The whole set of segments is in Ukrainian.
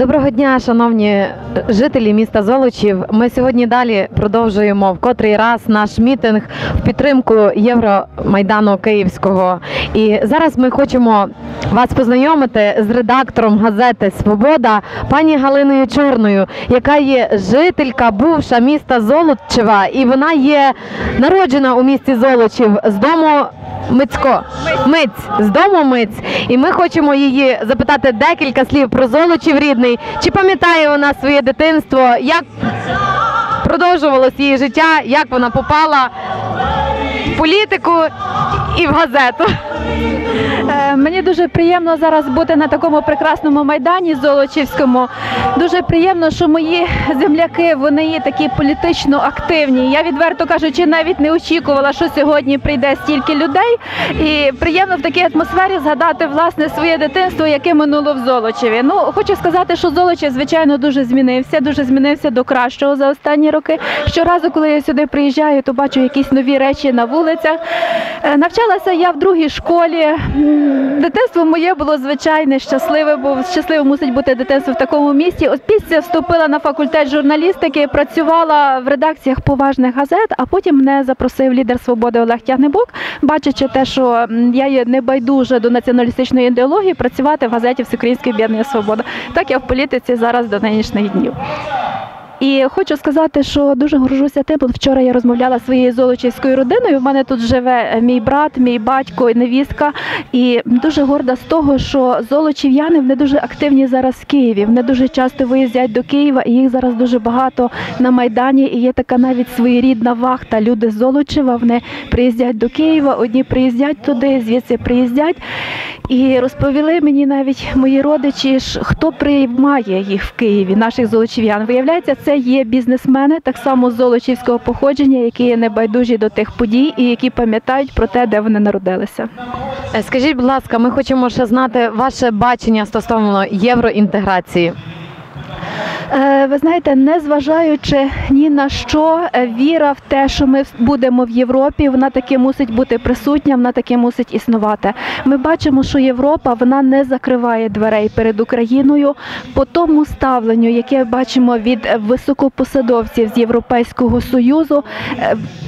Доброго дня, шановні жителі міста Золочів. Ми сьогодні далі продовжуємо в котрий раз наш мітинг в підтримку Євромайдану Київського. І зараз ми хочемо вас познайомити з редактором газети Свобода пані Галиною Чорною, яка є жителька бувша міста Золочева, і вона є народжена у місті Золочів з дому Мицько. Миць з дому Миць. І ми хочемо її запитати декілька слів про Золочів рідний. Чи пам'ятає вона своє дитинство? Як продовжувалось її життя? Як вона попала в політику і в газету? Е, Мені дуже приємно зараз бути на такому прекрасному майдані Золочівському. Дуже приємно, що мої земляки вони є такі політично активні. Я відверто кажучи, навіть не очікувала, що сьогодні прийде стільки людей. І приємно в такій атмосфері згадати власне своє дитинство, яке минуло в Золочеві. Ну хочу сказати, що Золочів, звичайно, дуже змінився, дуже змінився до кращого за останні роки. Щоразу, коли я сюди приїжджаю, то бачу якісь нові речі на вулицях. Е, Навчалася я в другій школі. Дитинство моє було звичайне, щасливе, бо щасливе мусить бути дитинство в такому місті. От після вступила на факультет журналістики, працювала в редакціях поважних газет, а потім мене запросив лідер свободи Олег Тягнебок, бачачи те, що я є небайдужа до націоналістичної ідеології, працювати в газеті Всеукраїнське об'єднання Свобода. Так я в політиці зараз до нинішніх днів. І хочу сказати, що дуже горжуся тим. От вчора я розмовляла зі своєю золочівською родиною. У мене тут живе е, мій брат, мій батько невістка. І дуже горда з того, що золочів'яни вони дуже активні зараз в Києві. Вони дуже часто виїздять до Києва, і їх зараз дуже багато на майдані. І є така навіть своєрідна вахта. Люди з Золочева вони приїздять до Києва. Одні приїздять туди, звідси приїздять. І розповіли мені навіть мої родичі, хто приймає їх в Києві, наших золочів'ян. Виявляється, це є бізнесмени, так само золочівського походження, які є небайдужі до тих подій і які пам'ятають про те, де вони народилися. Е, Скажіть, будь ласка, ми хочемо ще знати ваше бачення стосовно євроінтеграції. Е, Ви знаєте, незважаючи ні на що, е, віра в те, що ми будемо в Європі, вона таки мусить бути присутня, вона таки мусить існувати. Ми бачимо, що Європа вона не закриває дверей перед Україною по тому ставленню, яке бачимо від е, високопосадовців з Європейського союзу.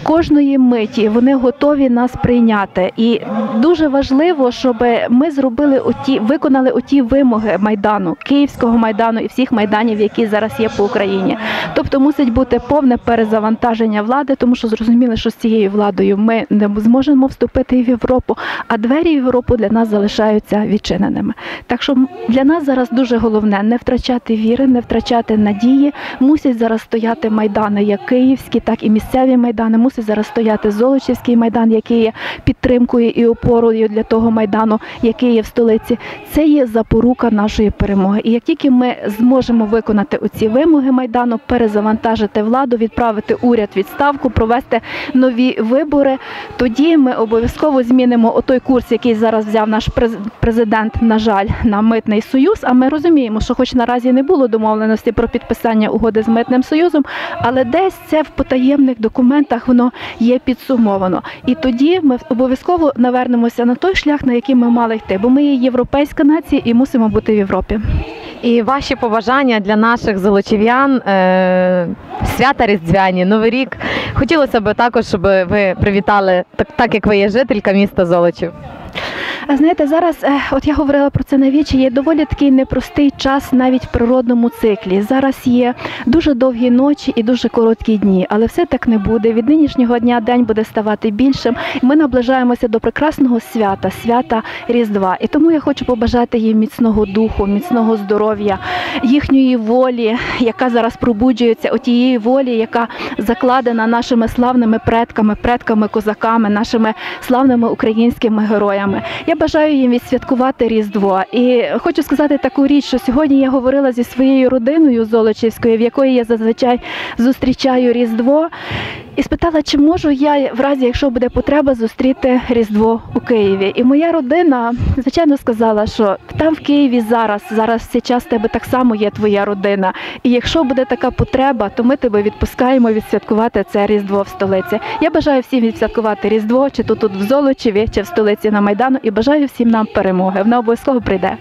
Кожної миті вони готові нас прийняти, і дуже важливо, щоб ми зробили оті, виконали оті вимоги майдану, київського майдану і всіх майданів, які зараз є по Україні. Тобто мусить бути повне перезавантаження влади, тому що зрозуміли, що з цією владою ми не зможемо вступити в Європу, а двері в Європу для нас залишаються відчиненими. Так що для нас зараз дуже головне не втрачати віри, не втрачати надії. Мусять зараз стояти майдани, як київські, так і місцеві майдани. Мусить зараз стояти Золочівський майдан, який є підтримкою і опорою для того майдану, який є в столиці. Це є запорука нашої перемоги. І як тільки ми зможемо виконати оці вимоги майдану, перезавантажити владу, відправити уряд відставку, провести нові вибори, тоді ми обов'язково змінимо отой курс, який зараз взяв наш президент, на жаль, на митний союз. А ми розуміємо, що, хоч наразі не було домовленості про підписання угоди з митним союзом, але десь це в потаємних документах воно є підсумовано. І тоді ми обов'язково навернемося на той шлях, на який ми мали йти, бо ми є європейська нація і мусимо бути в Європі. І ваші побажання для наших золочів'ян, е, свята Різдвяні, Новий рік. Хотілося б також, щоб ви привітали, так, так як ви є жителька міста Золочів. Знаєте, зараз, е, от я говорила про це на вічі, є доволі такий непростий час навіть в природному циклі. Зараз є дуже довгі ночі і дуже короткі дні, але все так не буде. Від нинішнього дня день буде ставати більшим. Ми наближаємося до прекрасного свята, свята Різдва. І тому я хочу побажати їм міцного духу, міцного здоров'я, їхньої волі, яка зараз пробуджується, отієї волі, яка закладена нашими славними предками, предками козаками, нашими славними українськими героями. Я бажаю їм відсвяткувати Різдво. І хочу сказати таку річ, що сьогодні я говорила зі своєю родиною Золочівською, в якої я зазвичай зустрічаю Різдво, і спитала, чи можу я в разі, якщо буде потреба, зустріти Різдво у Києві. І моя родина, звичайно, сказала, що там в Києві зараз, зараз цей час тебе так само є твоя родина. І якщо буде така потреба, то ми тебе відпускаємо відсвяткувати це Різдво в столиці. Я бажаю всім відсвяткувати Різдво, чи то тут в Золочеві, чи в столиці на Майдану, і бажаю всім нам перемоги. Вона обов'язково прийде.